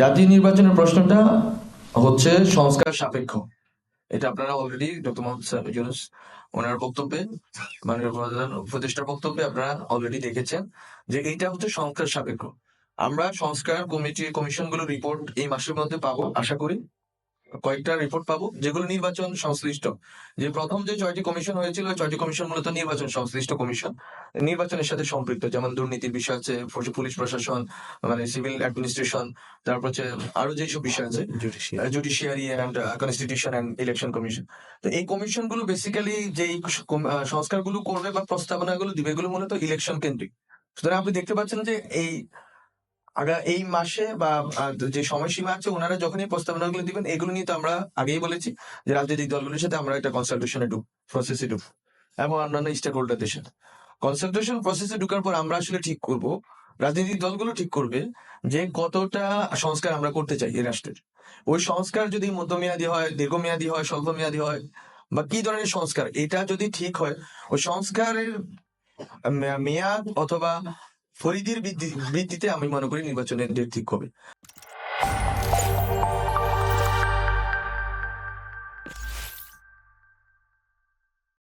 জাতীয় নির্বাচনের প্রশ্নটা হচ্ছে সংস্কার সাপেক্ষ। এটা আপনারা অলরেডি ডক্টর মোহাম্মদ ইউনুস ওনার বক্তব্যে, মাননীয় প্রধান উপদেষ্টার বক্তব্যে আপনারা অলরেডি দেখেছেন যে এইটা হচ্ছে সংস্কার সাপেক্ষ। আমরা সংস্কার কমিটি, কমিশনগুলো রিপোর্ট এই মাসের মধ্যে পাবো, আশা করি। কয়েকটা রিপোর্ট পাবো যেগুলো নির্বাচন সংশ্লিষ্ট। যে প্রথম যে ছয়টি কমিশন হয়েছিল ছয়টি কমিশন মূলত নির্বাচন সংশ্লিষ্ট কমিশন নির্বাচনের সাথে সম্পৃক্ত যেমন দুর্নীতির বিষয় আছে পুলিশ প্রশাসন মানে সিভিল অ্যাডমিনিস্ট্রেশন তারপর হচ্ছে আরও যেসব বিষয় আছে judiciary and constitution and election commission তো এই কমিশনগুলো বেসিক্যালি যে সংস্কারগুলো করবে বা প্রস্তাবনা গুলো দিবে এগুলো মূলত ইলেকশন কেন্দ্রিক। সুতরাং আপনি দেখতে পাচ্ছেন যে এই আগা এই মাসে বা যে সময়সীমা আছে ওনারা যখনই প্রস্তাবনাগুলো দিবেন, এগুলো নিয়ে তো আমরা আগেই বলেছি যে রাজনৈতিক দলগুলোর সাথে আমরা একটা কনসালটেশনে ঢুক প্রসেসে ঢুক এবং অন্যান্য স্টেক হোল্ডারদের সাথে কনসালটেশন প্রসেসে ঢুকার পর আমরা আসলে ঠিক করব, রাজনৈতিক দলগুলো ঠিক করবে যে কতটা সংস্কার আমরা করতে চাই এই রাষ্ট্রের। ওই সংস্কার যদি মধ্যমেয়াদী হয়, দীর্ঘমেয়াদী হয় স্বল্প মেয়াদী হয়, বা কি ধরনের সংস্কার, এটা যদি ঠিক হয়, ওই সংস্কারের মেয়াদ অথবা বৃদ্ধি বৃদ্ধিতে আমি মনে করি নির্বাচনের ডেট ঠিক হবে।